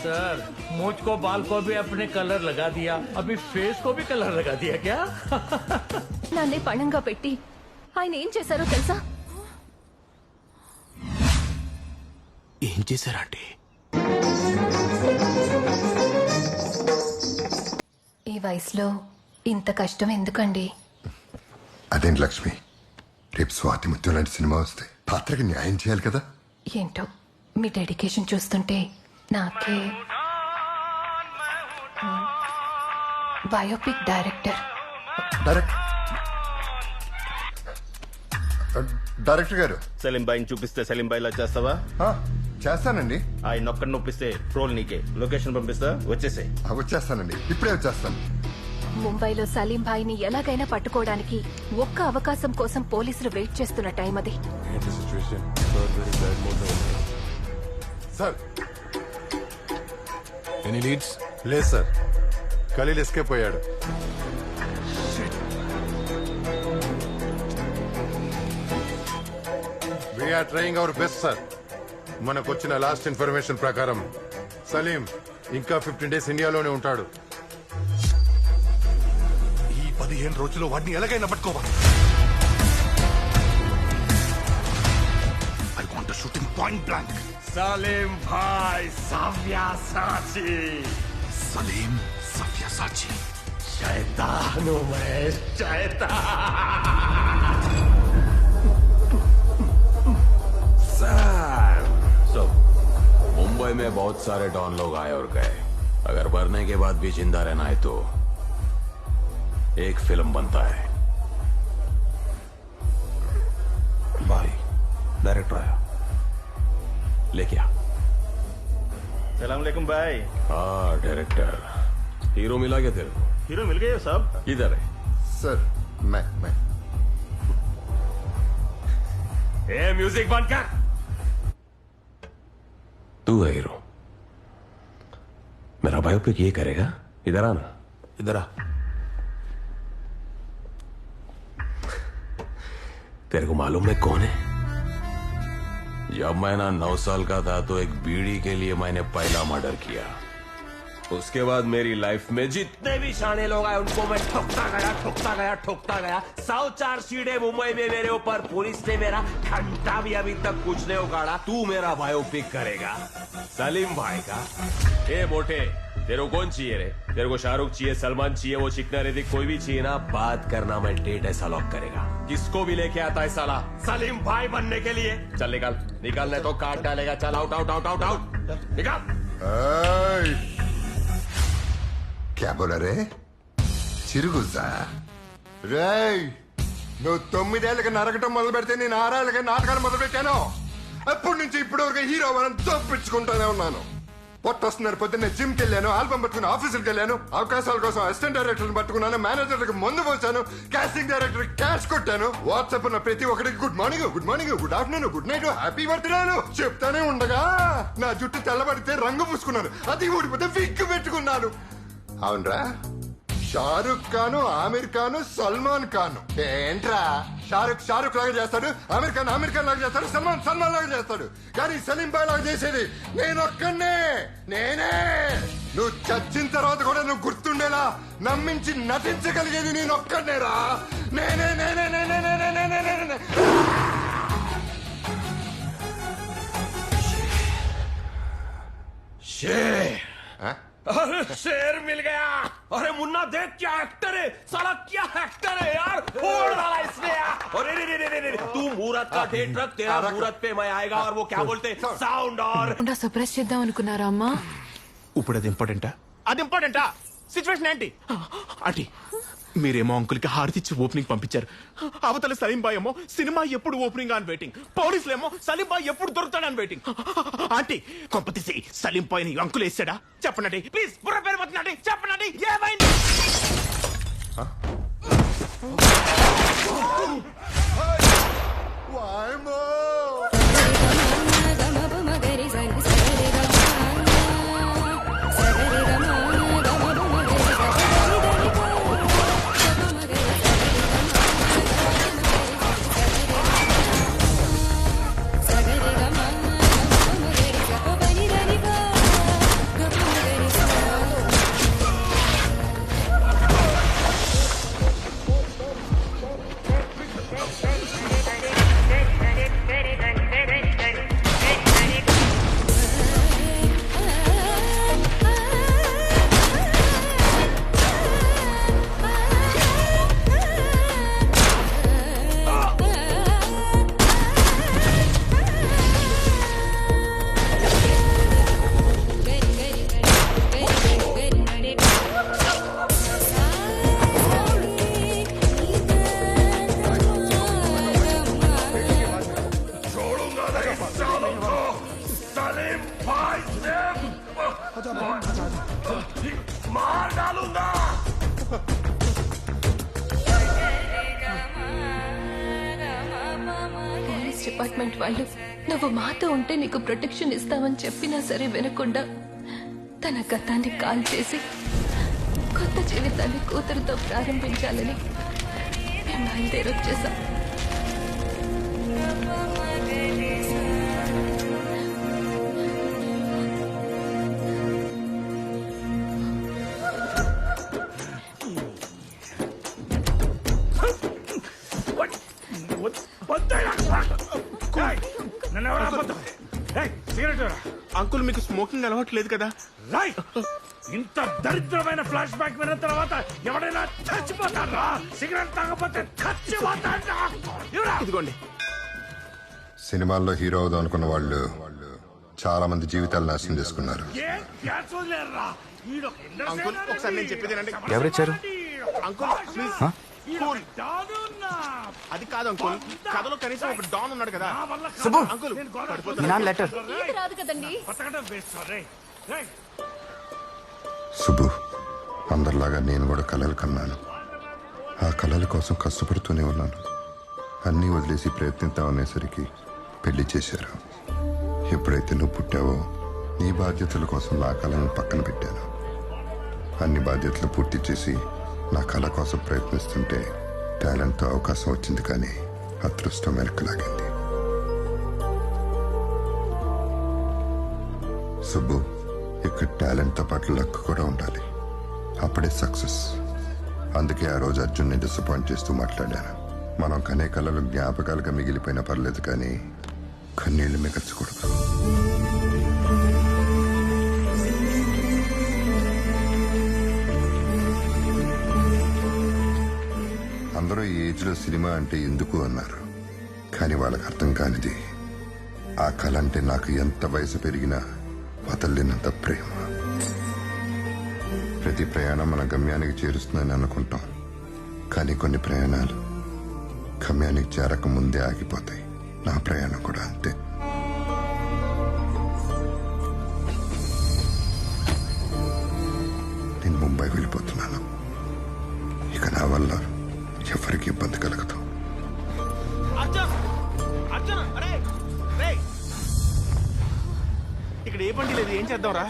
Sir मुझ को बाल को भी अपने कलर लगा दिया अभी फेस को भी कलर लगा दिया क्या నన్నే పణంగా పెట్టి ఆయన ఏం చేశారో తెలుసా ఏం చేశారంటే ఈ వయసులో ఇంత కష్టం ఎందుకండి అదేంటి లక్ష్మి రేపు స్వాతి ముత్యం లాంటి సినిమా వస్తే పాత్రకి న్యాయం చేయాలి కదా ఏంటో మీ డెడికేషన్ చూస్తుంటే నాకే. బయోపిక్ డైరెక్టర్ డైరెక్ట్ డైరెక్టర్ గారు. సలీం బాయిని చూపిస్తే సలీం బాయిలా చేస్తావా? ఆ, చేస్తానండి. ఆయన ఒక్కడిని నొప్పిస్తే రోల్ నీకే. లొకేషన్ పంపిస్తా వచ్చేసే ఆ, వచ్చేస్తానండి. ఇప్పుడే వచ్చేస్తాను. ముంబైలో సలీం భాయ్ని ఎలాగైనా పట్టుకోవడానికి ఒక్క అవకాశం కోసం పోలీసులు వెయిట్ చేస్తున్న టైం అది. సార్ ఎనీ లీడ్స్ లేదు సార్. ఖలీల్ ఎస్కేప్ అయ్యాడు. We're trying our best sir మనకు వచ్చిన లాస్ట్ ఇన్ఫర్మేషన్ ప్రకారం సలీం ఇంకా ఫిఫ్టీన్ డేస్ ఇండియాలోనే ఉంటాడు. ఈ పదిహేను రోజుల్లో వాడిని ఎలాగైనా పట్టుకోవాలి. the shooting point blank. Salim Bhai Savya Sachi. Salim Savya Savyasachi. शैतान हूँ मैं शैतान So, Mumbai mein bahut sare don log aaye aur gaye. अगर मरने के बाद भी ज़िंदा रहना है तो एक फ़िल्म बनता है लेके आ। सलामकुम भाई। हाँ डायरेक्टर हीरो मिला गया तेरे को? हीरो मिल गया सब? इधर है? सर मैं मैं। ए म्यूज़िक बंद कर। तू है हीरो मेरा बायोपिक ये करेगा। इधर आना। इधर आ। तेरे को मालूम है कौन है? जब मैं ना नौ साल का था तो एक बीड़ी के लिए मैंने पहला मर्डर किया। उसके बाद मेरी लाइफ में जितने भी शाने लोग आए, उनको मैं ठोकता गया ठोकता गया ठोकता गया। सौ चार सीढ़े मुंबई में मेरे ऊपर, पुलिस ने मेरा घंटा भी अभी तक कुछ नहीं उगाड़ा। तू मेरा बायोपिक करेगा। सलीम भाई का। ए, मोटे। तेरे को कौन चाहिए रे तेरे को शाहरुख चाहिए सलमान चाहिए वो चिकना रेती कोई भी चाहिए ना बात करना मैं डेट ऐसा लॉक करेगा किसको भी लेके आता है साला सलीम भाई बनने के लिए चल निकाल निकाल नहीं तो काट डालेगा चल out out out out out निकाल ఏయ్! క్యా బోలా రే చిరుగుజా రేయ్ నువ్వు తొమ్మిదేళ్ళకి నరకటం మొదలు పెడితే నేను ఆరేళ్ళకి నాటకాలు మొదలు పెట్టాను అప్పటి నుంచి ఇప్పటి వరకు హీరో మనం తప్పించుకుంటూనే ఉన్నాను పొట్టొస్తున్నారు పొద్దున్నే జిమ్కి వెళ్ళాను ఆల్బమ్ పట్టుకుని ఆఫీసుకి వెళ్ళాను. అవకాశాల కోసం అసిస్టెంట్ డైరెక్టర్ పట్టుకున్నాను మేనేజర్లకు ముందు పోసాను కాస్టింగ్ డైరెక్టర్ క్యాష్ కొట్టాను. వాట్సాప్ ఉన్న ప్రతి ఒక్కరికి good morning good morning good afternoon good night happy బర్త్డేలు చెప్తానే ఉండగా నా జుట్టు తెల్లబడితే రంగు పూసుకున్నాను. అది ఊడిపోతే విక్కు పెట్టుకున్నాను. అవునరా? షారుఖ్ ఖాన్ ఆమిర్ ఖాన్ సల్మాన్ ఖాన్. ఏంట్రా? షారుఖ్ షారుఖ్ లాగా చేస్తాడు ఆమిర్ ఖాన్ ఆమిర్ ఖాన్ లాగా చేస్తాడు సల్మాన్ సల్మాన్ లాగా చేస్తాడు. కానీ సలీం బాయ్ లాగా చేసేది నేను ఒక్కనే నేనే. నువ్వు చచ్చిన తర్వాత కూడా నువ్వు గుర్తుండేలా నమ్మించి నటించగలిగేది నేను ఒక్కండే రా నేనే నేనే నేనే నేనే నేనే నేనే. షే अरे शेर मिल गया अरे मुन्ना देख क्या एक्टर है साला क्या एक्टर है यार फोड़ डाला इसने यार अरे रे रे रे रे रे तू मूरत का डेट रख तेरा हाँ, रख। मूरत पे मैं आएगा और वो क्या बोलते साउंड और సర్ప్రైజ్ చేద్దాం అనుకున్నారా అమ్మా ఇప్పుడు అది ఇంపార్టెంటా అది ఇంపార్టెంటా సిచ్యువేషన్ ఏంటి అంటే మీరేమో అంకుల్కి హారతిచ్చి ఓపెనింగ్ పంపించారు. అవతల సలీం బాయ్ ఏమో సినిమా ఎప్పుడు ఓపెనింగ్ అని వెయిటింగ్ పోలీసులేమో సలీం బాయ్ ఎప్పుడు దొరుకుతాడని వెయిటింగ్ ఆంటీ కొంపతీసి సలీం బాయ్ని అంకుల్ వేసాడా? చెప్పనండి. ప్లీజ్ బుర్ర పేరు పట్టినండి. చెప్పనండి. ఏమైంది? పోలీస్ డిపార్ట్మెంట్ వాళ్ళు నువ్వు మాతో ఉంటే నీకు ప్రొటెక్షన్ ఇస్తామని చెప్పినా సరే వినకుండా తన గతాన్ని కాల్ చేసి కొత్త జీవితాన్ని కూతురుతో ప్రారంభించాలని మేము బయలుదేరొచ్చేసాం. నన్ను ఎవరు ఆపొద్దు. ఏయ్, సిగరెట్ ఇవ్వరా. అంకుల్ మీకు స్మోకింగ్ అలవాటు లేదు కదా రాయ్ ఇంత దరిద్రమైన ఫ్లాష్ బ్యాక్ విన్న తర్వాత ఎవడైనా చచ్చిపోతారా సిగరెట్ తాగకపోతే చచ్చిపోతాడా ఇవ్వరా. ఇదిగోండి సినిమాల్లో హీరో అవుదాం అనుకున్న వాళ్ళు చాలా మంది జీవితాలు నాశనం చేసుకున్నారు ఏ గ్యాస్ వదిలేరురా. ఈడొక ఇండస్ట్రీ అంకుల్, ఒకసారి నేను చెప్పేది వినండి. ఎవరిచ్చారు? Uncle please cool. అది కాదు అంకుల్ కథలో కనీసం ఒక డాన్ ఉన్నాడు కదా. నా వల్ల కాదు. సుబ్బు. అంకుల్ నాన్న లెటర్ రాదు కదండి. సుబ్బు అందరిలాగా నేను కూడా కలలు కన్నాను. ఆ కలల కోసం కష్టపడుతూనే ఉన్నాను. అన్నీ వదిలేసి ప్రయత్నిద్దాం అనేసరికి పెళ్ళి చేశారు. ఎప్పుడైతే నువ్వు పుట్టావో నీ బాధ్యతల కోసం నా కళను పక్కన పెట్టాను. అన్ని బాధ్యతలు పూర్తి చేసి నా కళ కోసం ప్రయత్నిస్తుంటే టాలెంట్తో అవకాశం వచ్చింది కానీ అదృష్టం వెనక్కి లాగింది సుబ్బు ఇక్కడ టాలెంట్తో పాటు లక్ కూడా ఉండాలి. అప్పుడే సక్సెస్. అందుకే ఆ రోజు అర్జున్ని డిసప్పాయింట్ చేస్తూ మాట్లాడాను. మనం కనే కళలు జ్ఞాపకాలుగా మిగిలిపోయినా పర్లేదు కానీ కన్నీళ్ళు మిగల్చకూడదు. అందరూ ఈ ఏజ్లో సినిమా అంటే ఎందుకు అన్నారు? కానీ వాళ్ళకి అర్థం కానిది ఆ కళ అంటే నాకు ఎంత వయసు పెరిగినా వదలలేనంత ప్రేమ. ప్రతి ప్రయాణం మన గమ్యానికి చేరుస్తుందని అనుకుంటాం. కానీ కొన్ని ప్రయాణాలు గమ్యానికి చేరక ముందే ఆగిపోతాయి. నా ప్రయాణం కూడా అంతే. నేను ముంబై వెళ్ళిపోతున్నాను. ఇక నా వల్ల ఎవరికి ఇబ్బంది కలగదు. ఇక్కడ ఏ బండి లేదు ఏం చేద్దాం రా